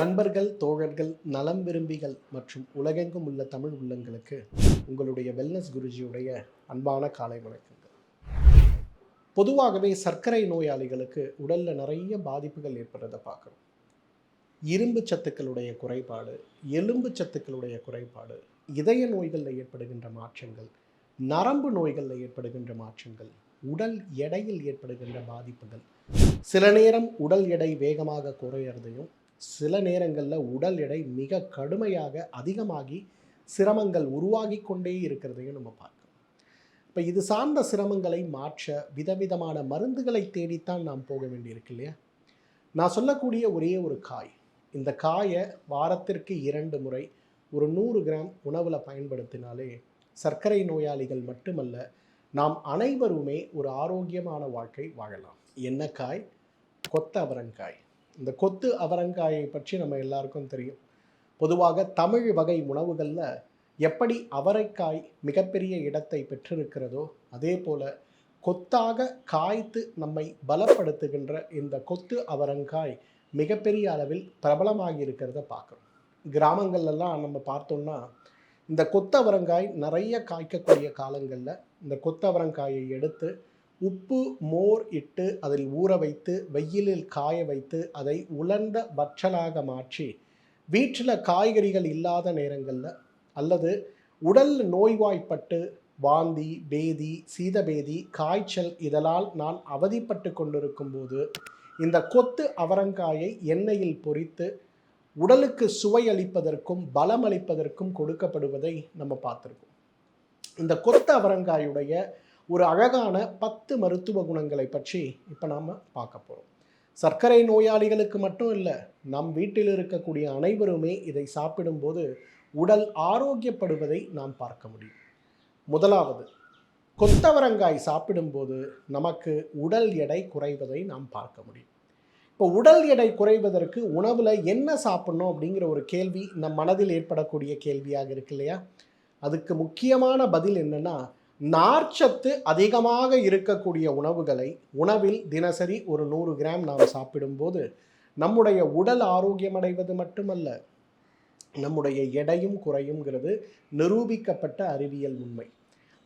நண்பர்கள் தோழர்கள் நலம் விரும்பிகள் மற்றும் உலகெங்கும் உள்ள தமிழ் உள்ளங்களுக்கு உங்களுடைய வெல்னஸ் குருஜியுடைய அன்பான காலை வணக்கங்கள். பொதுவாகவே சர்க்கரை நோயாளிகளுக்கு உடலில் நிறைய பாதிப்புகள் ஏற்படுறதை பார்க்குறோம். இரும்பு சத்துக்களுடைய குறைபாடு எலும்பு சத்துக்களுடைய குறைபாடு இதய நோய்களில் ஏற்படுகின்ற மாற்றங்கள் நரம்பு நோய்களில் ஏற்படுகின்ற மாற்றங்கள் உடல் எடையில் ஏற்படுகின்ற பாதிப்புகள். சில நேரம் உடல் எடை வேகமாக குறையிறதையும் சில நேரங்களில் உடல் எடை மிக கடுமையாக அதிகமாகி சிரமங்கள் உருவாகி கொண்டே இருக்கிறதையும் நம்ம பார்க்கணும் இப்போ இது சார்ந்த சிரமங்களை மாற்ற விதவிதமான மருந்துகளை தேடித்தான் நாம் போக வேண்டியிருக்கு இல்லையா? நான் சொல்லக்கூடிய ஒரே ஒரு காய். இந்த காயை வாரத்திற்கு இரண்டு முறை ஒரு நூறு கிராம் உணவில் பயன்படுத்தினாலே சர்க்கரை நோயாளிகள் மட்டுமல்ல நாம் அனைவருமே ஒரு ஆரோக்கியமான வாழ்க்கை வாழலாம். என்ன காய்? கொத்த அவரங்காய் இந்த கொத்து அவரங்காயை பற்றி நம்ம எல்லாருக்கும் தெரியும். பொதுவாக தமிழ் வகை உணவுகளில் எப்படி அவரைக்காய் மிகப்பெரிய இடத்தை பெற்றிருக்கிறதோ அதே போல் கொத்தாக காய்த்து நம்மை பலப்படுத்துகின்ற இந்த கொத்து அவரங்காய் மிகப்பெரிய அளவில் பிரபலமாகி இருக்கிறத பார்க்குறோம். கிராமங்கள்லாம் நம்ம பார்த்தோம்னா இந்த கொத்தவரங்காய் நிறைய காய்க்கக்கூடிய காலங்களில் இந்த கொத்தவரங்காயை எடுத்து உப்பு மோர் இட்டு அதில் ஊற வைத்து வெயிலில் காய வைத்து அதை உலர்ந்த வற்றலாக மாற்றி வீட்டில் காய்கறிகள் இல்லாத நேரங்களில் அல்லது உடல் நோய்வாய்ப்பட்டு வாந்தி பேதி சீதபேதி காய்ச்சல் இதனால் நான் அவதிப்பட்டு கொண்டிருக்கும் போது இந்த கொத்து அவரங்காயை எண்ணெயில் பொரித்து உடலுக்கு சுவை அளிப்பதற்கும் பலம் அளிப்பதற்கும் கொடுக்கப்படுவதை நம்ம பார்த்துருக்கோம். இந்த கொத்து அவரங்காயுடைய ஒரு அழகான பத்து மருத்துவ குணங்களை பற்றி இப்போ நாம் பார்க்க போகிறோம் சர்க்கரை நோயாளிகளுக்கு மட்டும் இல்லை நம் வீட்டில் இருக்கக்கூடிய அனைவருமே இதை சாப்பிடும்போது உடல் ஆரோக்கியப்படுவதை நாம் பார்க்க முடியும். முதலாவது கொத்தவரங்காய் சாப்பிடும்போது நமக்கு உடல் எடை குறைவதை நாம் பார்க்க முடியும். இப்போ உடல் எடை குறைவதற்கு உணவில் என்ன சாப்பிட்ணும் அப்படிங்கிற ஒரு கேள்வி நம் மனதில் ஏற்படக்கூடிய கேள்வியாக இருக்கு இல்லையா? அதுக்கு முக்கியமான பதில் என்னென்னா நார்ச்சத்து அதிகமாக இருக்கக்கூடிய உணவுகளை உணவில் தினசரி ஒரு நூறு கிராம் நாம் சாப்பிடும்போது நம்முடைய உடல் ஆரோக்கியம் அடைவது மட்டுமல்ல நம்முடைய எடையும் குறையுங்கிறது நிரூபிக்கப்பட்ட அறிவியல் உண்மை.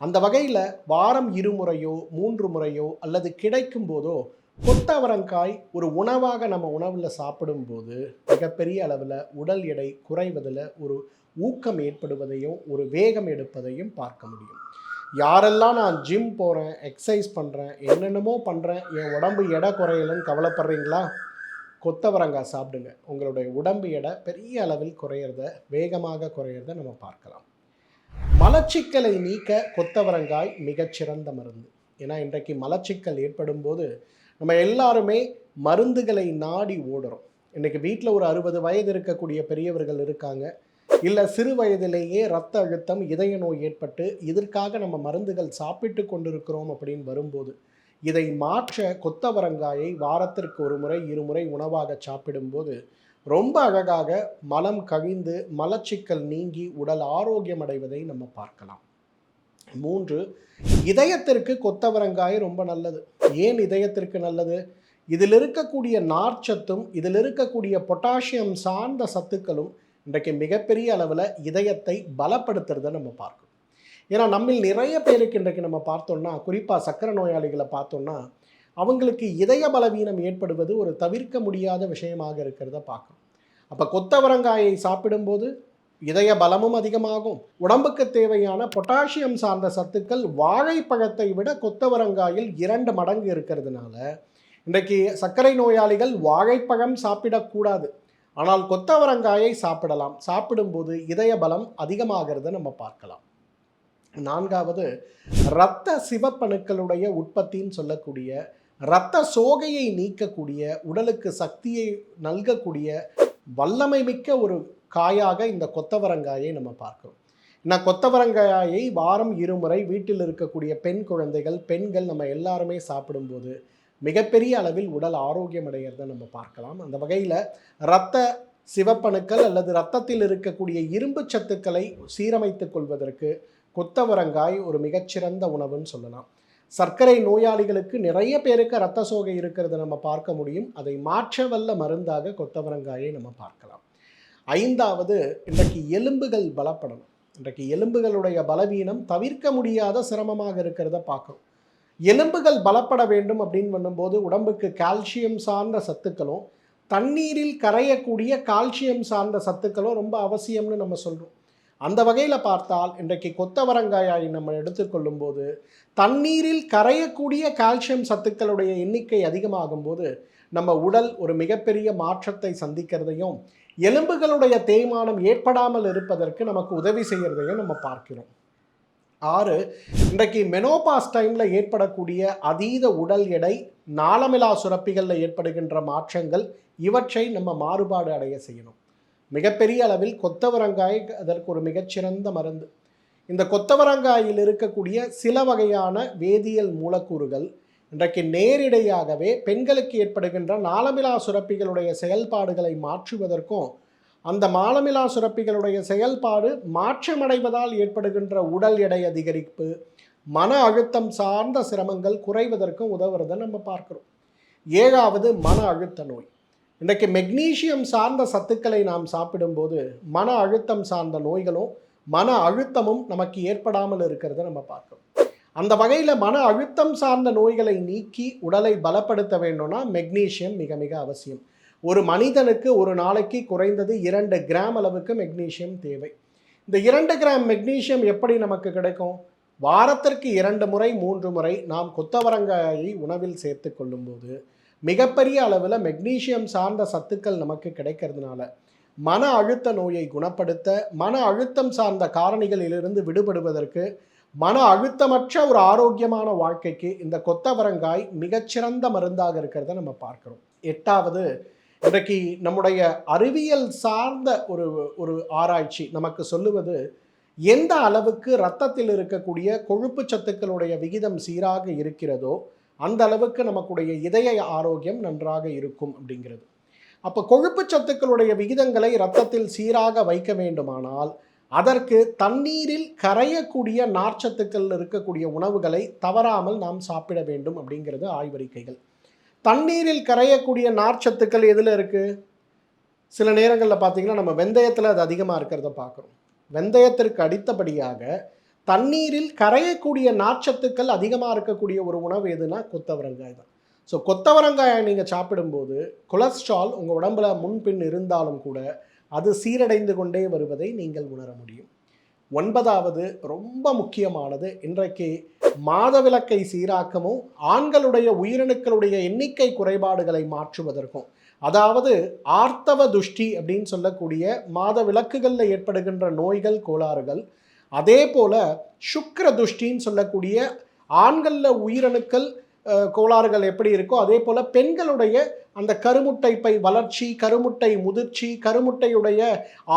அந்த வகையில் வாரம் இருமுறையோ மூன்று முறையோ அல்லது கிடைக்கும் போதோ கொத்தவரங்காய் ஒரு உணவாக நம்ம உணவில் சாப்பிடும்போது மிகப்பெரிய அளவில் உடல் எடை குறைவதில் ஒரு ஊக்கம் ஏற்படுவதையும் ஒரு வேகம் எடுப்பதையும் பார்க்க முடியும். யாரெல்லாம் நான் ஜிம் போகிறேன் எக்ஸசைஸ் பண்ணுறேன் என்னென்னமோ பண்ணுறேன் என் உடம்பு எடை குறையலன்னு கவலைப்படுறீங்களா? கொத்தவரங்காய் சாப்பிடுங்க. உங்களுடைய உடம்பு எடை பெரிய அளவில் குறையிறத வேகமாக குறையிறத நம்ம பார்க்கலாம். மலச்சிக்கலை நீக்க கொத்தவரங்காய் மிகச்சிறந்த மருந்து. ஏன்னா இன்றைக்கு மலச்சிக்கல் ஏற்படும் போது நம்ம எல்லாருமே மருந்துகளை நாடி ஓடுறோம். இன்றைக்கி வீட்டில் ஒரு அறுபது வயது இருக்கக்கூடிய பெரியவர்கள் இருக்காங்க. இல்லை சிறு வயதிலேயே ரத்த அழுத்தம் இதய நோய் ஏற்பட்டு இதற்காக நம்ம மருந்துகள் சாப்பிட்டு கொண்டிருக்கிறோம் அப்படின்னு வரும்போது இதை மாற்ற கொத்தவரங்காயை வாரத்திற்கு ஒரு முறை இருமுறை உணவாக சாப்பிடும்போது ரொம்ப அழகாக மலம் கழிந்து மலச்சிக்கல் நீங்கி உடல் ஆரோக்கியம் அடைவதை நம்ம பார்க்கலாம். மூன்று இதயத்திற்கு கொத்தவரங்காய் ரொம்ப நல்லது. ஏன் இதயத்திற்கு நல்லது? இதில் இருக்கக்கூடிய நார்ச்சத்தும் இதில் இருக்கக்கூடிய பொட்டாசியம் சார்ந்த சத்துக்களும் இன்றைக்கு மிகப்பெரிய அளவில் இதயத்தை பலப்படுத்துறத நம்ம பார்க்கணும். ஏன்னா நம்மில் நிறைய பேருக்கு இன்றைக்கு நம்ம பார்த்தோம்னா குறிப்பாக சக்கரை நோயாளிகளை பார்த்தோம்னா அவங்களுக்கு இதய பலவீனம் ஏற்படுவது ஒரு தவிர்க்க முடியாத விஷயமாக இருக்கிறத பார்க்கணும். அப்போ கொத்தவரங்காயை சாப்பிடும்போது இதய பலமும் அதிகமாகும். உடம்புக்கு தேவையான பொட்டாசியம் சார்ந்த சத்துக்கள் வாழைப்பழத்தை விட கொத்தவரங்காயில் இரண்டு மடங்கு இருக்கிறதுனால இன்றைக்கு சர்க்கரை நோயாளிகள் வாழைப்பழம் சாப்பிடக்கூடாது. ஆனால் கொத்தவரங்காயை சாப்பிடலாம். சாப்பிடும்போது இதய பலம் அதிகமாகிறத நம்ம பார்க்கலாம். நான்காவது இரத்த சிவப்பணுக்களுடைய உற்பத்தின்னு சொல்லக்கூடிய இரத்த சோகையை நீக்கக்கூடிய உடலுக்கு சக்தியை நல்கக்கூடிய வல்லமை மிக்க ஒரு காயாக இந்த கொத்தவரங்காயை நம்ம பார்க்கிறோம். நான் கொத்தவரங்காயை வாரம் இருமுறை வீட்டில் இருக்கக்கூடிய பெண் குழந்தைகள் பெண்கள் நம்ம எல்லாருமே சாப்பிடும்போது மிகப்பெரிய அளவில் உடல் ஆரோக்கியம் அடைகிறத நம்ம பார்க்கலாம். அந்த வகையில் இரத்த சிவப்பணுக்கள் அல்லது இரத்தத்தில் இருக்கக்கூடிய இரும்பு சத்துக்களை சீரமைத்துக் கொள்வதற்கு கொத்தவரங்காய் ஒரு மிகச்சிறந்த உணவுன்னு சொல்லலாம். சர்க்கரை நோயாளிகளுக்கு நிறைய பேருக்கு ரத்த சோகை இருக்கிறத நம்ம பார்க்க முடியும். அதை மாற்ற வல்ல மருந்தாக கொத்தவரங்காயை நம்ம பார்க்கலாம். ஐந்தாவது இன்றைக்கு எலும்புகள் பலப்படணும். இன்றைக்கு எலும்புகளுடைய பலவீனம் தவிர்க்க முடியாத சிரமமாக இருக்கிறத பார்க்குறோம் எலும்புகள் பலப்பட வேண்டும் அப்படின்னு பண்ணும்போது உடம்புக்கு கால்சியம் சார்ந்த சத்துக்களும் தண்ணீரில் கரையக்கூடிய கால்சியம் சார்ந்த சத்துக்களும் ரொம்ப அவசியம்னு நம்ம சொல்கிறோம் அந்த வகையில் பார்த்தால் இன்றைக்கு கொத்தவரங்காயை நம்ம எடுத்துக்கொள்ளும் போது தண்ணீரில் கரையக்கூடிய கால்சியம் சத்துக்களுடைய எண்ணிக்கை அதிகமாகும் போது நம்ம உடல் ஒரு மிகப்பெரிய மாற்றத்தை சந்திக்கிறதையும் எலும்புகளுடைய தேய்மானம் ஏற்படாமல் இருப்பதற்கு நமக்கு உதவி செய்கிறதையும் நம்ம பார்க்கிறோம். ஆறு இன்றைக்கு மெனோபாஸ் டைமில் ஏற்படக்கூடிய அதீத உடல் எடை நாளமிலா சுரப்பிகளில் ஏற்படுகின்ற மாற்றங்கள் இவற்றை நம்ம மாறுபாடு அடைய செய்யணும். மிகப்பெரிய அளவில் கொத்தவரங்காய் அதற்கு ஒரு மிகச்சிறந்த மருந்து. இந்த கொத்தவரங்காயில் இருக்கக்கூடிய சில வகையான வேதியியல் மூலக்கூறுகள் இன்றைக்கு நேரிடையாகவே பெண்களுக்கு ஏற்படுகின்ற நாளமிலா சுரப்பிகளுடைய செயல்பாடுகளை மாற்றுவதற்கும் அந்த மாலமிலா சுரப்பிகளுடைய செயல்பாடு மாற்றமடைவதால் ஏற்படுகின்ற உடல் எடை அதிகரிப்பு மன அழுத்தம் சார்ந்த சிரமங்கள் குறைவதற்கும் உதவுறதை நம்ம பார்க்குறோம். ஏழாவது மன அழுத்த நோய். இன்றைக்கு மெக்னீஷியம் சார்ந்த சத்துக்களை நாம் சாப்பிடும்போது மன அழுத்தம் சார்ந்த நோய்களும் மன அழுத்தமும் நமக்கு ஏற்படாமல் இருக்கிறத நம்ம பார்க்கணும் அந்த வகையில் மன அழுத்தம் சார்ந்த நோய்களை நீக்கி உடலை பலப்படுத்த வேண்டும்னா மெக்னீசியம் மிக மிக அவசியம். ஒரு மனிதனுக்கு ஒரு நாளைக்கு குறைந்தது இரண்டு கிராம் அளவுக்கு மெக்னீஷியம் தேவை. இந்த இரண்டு கிராம் மெக்னீஷியம் எப்படி நமக்கு கிடைக்கும்? வாரத்திற்கு இரண்டு முறை மூன்று முறை நாம் கொத்தவரங்காயை உணவில் சேர்த்து கொள்ளும்போது மிகப்பெரிய அளவில் மெக்னீஷியம் சார்ந்த சத்துக்கள் நமக்கு கிடைக்கிறதுனால மன அழுத்த நோயை குணப்படுத்த மன அழுத்தம் சார்ந்த காரணிகளிலிருந்து விடுபடுவதற்கு மன அழுத்தமற்ற ஒரு ஆரோக்கியமான வாழ்க்கைக்கு இந்த கொத்தவரங்காய் மிகச்சிறந்த மருந்தாக இருக்கிறத நம்ம பார்க்குறோம். எட்டாவது இன்றைக்கு நம்முடைய அறிவியல் சார்ந்த ஒரு ஒரு ஆராய்ச்சி நமக்கு சொல்லுவது எந்த அளவுக்கு ரத்தத்தில் இருக்கக்கூடிய கொழுப்பு சத்துக்களுடைய விகிதம் சீராக இருக்கிறதோ அந்த அளவுக்கு நமக்குடைய இதய ஆரோக்கியம் நன்றாக இருக்கும் அப்படிங்கிறது. அப்போ கொழுப்பு சத்துக்களுடைய விகிதங்களை ரத்தத்தில் சீராக வைக்க வேண்டுமானால் அதற்கு தண்ணீரில் கரையக்கூடிய நார்ச்சத்துக்கள் இருக்கக்கூடிய உணவுகளை தவறாமல் நாம் சாப்பிட வேண்டும் அப்படிங்கிறது ஆய்வறிக்கைகள். தண்ணீரில் கரையக்கூடிய நார்ச்சத்துக்கள் எதில் இருக்குது சில நேரங்களில் பார்த்திங்கன்னா நம்ம வெந்தயத்தில் அது அதிகமாக இருக்கிறத பார்க்குறோம் வெந்தயத்திற்கு அடித்தபடியாக தண்ணீரில் கரையக்கூடிய நார்ச்சத்துக்கள் அதிகமாக இருக்கக்கூடிய ஒரு உணவு எதுனா கொத்தவரங்காய் தான். ஸோ கொத்தவரங்காயை நீங்கள் சாப்பிடும்போது கொலஸ்ட்ரால் உங்கள் உடம்புல முன்பின் இருந்தாலும் கூட அது சீரடைந்து கொண்டே வருவதை நீங்கள் உணர முடியும். ஒன்பதாவது ரொம்ப முக்கியமானது. இன்றைக்கு மாதவிலக்கை சீராக்கமும் ஆண்களுடைய உயிரணுக்களுடைய எண்ணிக்கை குறைபாடுகளை மாற்றுவதற்கும் அதாவது ஆர்த்தவ துஷ்டி அப்படின்னு சொல்லக்கூடிய மாத விளக்குகளில் ஏற்படுகின்ற நோய்கள் கோளாறுகள் அதே போல் சுக்கர துஷ்டின்னு சொல்லக்கூடிய ஆண்களில் உயிரணுக்கள் கோளாறுகள் எப்படி இருக்கோ அதே போல் பெண்களுடைய அந்த கருமுட்டை பை வளர்ச்சி கருமுட்டை முதிர்ச்சி கருமுட்டையுடைய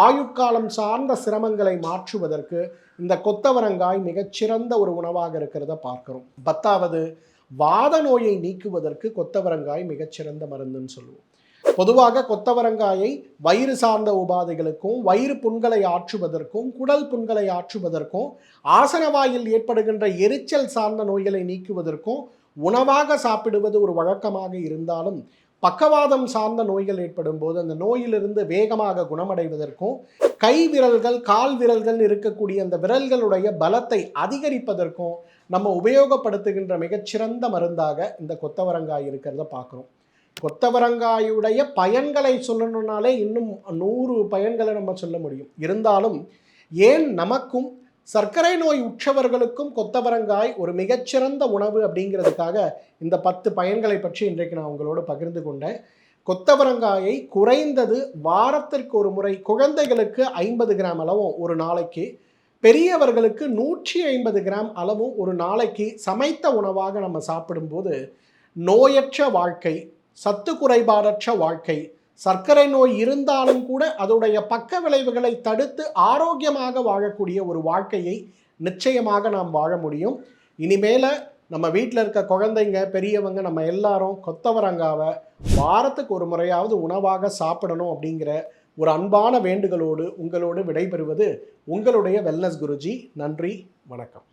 ஆயுட்காலம் சார்ந்த சிரமங்களை மாற்றுவதற்கு இந்த கொத்தவரங்காய் மிகச்சிறந்த ஒரு உணவாக இருக்கிறத பார்க்குறோம். பத்தாவது வாத நோயை நீக்குவதற்கு கொத்தவரங்காய் மிகச்சிறந்த மருந்துன்னு சொல்லுவோம். பொதுவாக கொத்தவரங்காயை வயிறு சார்ந்த உபாதைகளுக்கும் வயிறு புண்களை ஆற்றுவதற்கும் குடல் புண்களை ஆற்றுவதற்கும் ஆசனவாயில் ஏற்படுகின்ற எரிச்சல் சார்ந்த நோய்களை நீக்குவதற்கும் உணவாக சாப்பிடுவது ஒரு வழக்கமாக இருந்தாலும் பக்கவாதம் சார்ந்த நோய்கள் ஏற்படும் போது அந்த நோயிலிருந்து வேகமாக குணமடைவதற்கும் கை விரல்கள் கால் விரல்கள் இருக்கக்கூடிய அந்த விரல்களுடைய பலத்தை அதிகரிப்பதற்கும் நம்ம உபயோகப்படுத்துகின்ற மிகச்சிறந்த மருந்தாக இந்த கொத்தவரங்காய் இருக்கிறத பார்க்குறோம். கொத்தவரங்காயுடைய பயன்களை சொல்லணுன்னாலே இன்னும் நூறு பயன்களை நம்ம சொல்ல முடியும். இருந்தாலும் ஏன் நமக்கும் சர்க்கரை நோய் உற்றவர்களுக்கும் கொத்தவரங்காய் ஒரு மிகச்சிறந்த உணவு அப்படிங்கிறதுக்காக இந்த பத்து பயன்களை பற்றி இன்றைக்கு நான் உங்களோடு பகிர்ந்து கொண்டேன். கொத்தவரங்காயை குறைந்தது வாரத்திற்கு ஒரு முறை குழந்தைகளுக்கு ஐம்பது கிராம் அளவும் ஒரு நாளைக்கு பெரியவர்களுக்கு நூற்றி ஐம்பது கிராம் அளவும் ஒரு நாளைக்கு சமைத்த உணவாக நம்ம சாப்பிடும்போது நோயற்ற வாழ்க்கை சத்து குறைபாடற்ற வாழ்க்கை சர்க்கரை நோய் இருந்தாலும் கூட அதோடைய பக்க விளைவுகளை தடுத்து ஆரோக்கியமாக வாழக்கூடிய ஒரு வாழ்க்கையை நிச்சயமாக நாம் வாழ முடியும். இனிமேல நம்ம வீட்டில் இருக்க குழந்தைங்க பெரியவங்க நம்ம எல்லாரும் கொத்தவரங்காவை வாரத்துக்கு ஒரு முறையாவது உணவாக சாப்பிடணும் அப்படிங்கிற ஒரு அன்பான வேண்டுகளோடு உங்களோடு விடைபெறுவது உங்களுடைய வெல்னஸ் குருஜி. நன்றி வணக்கம்.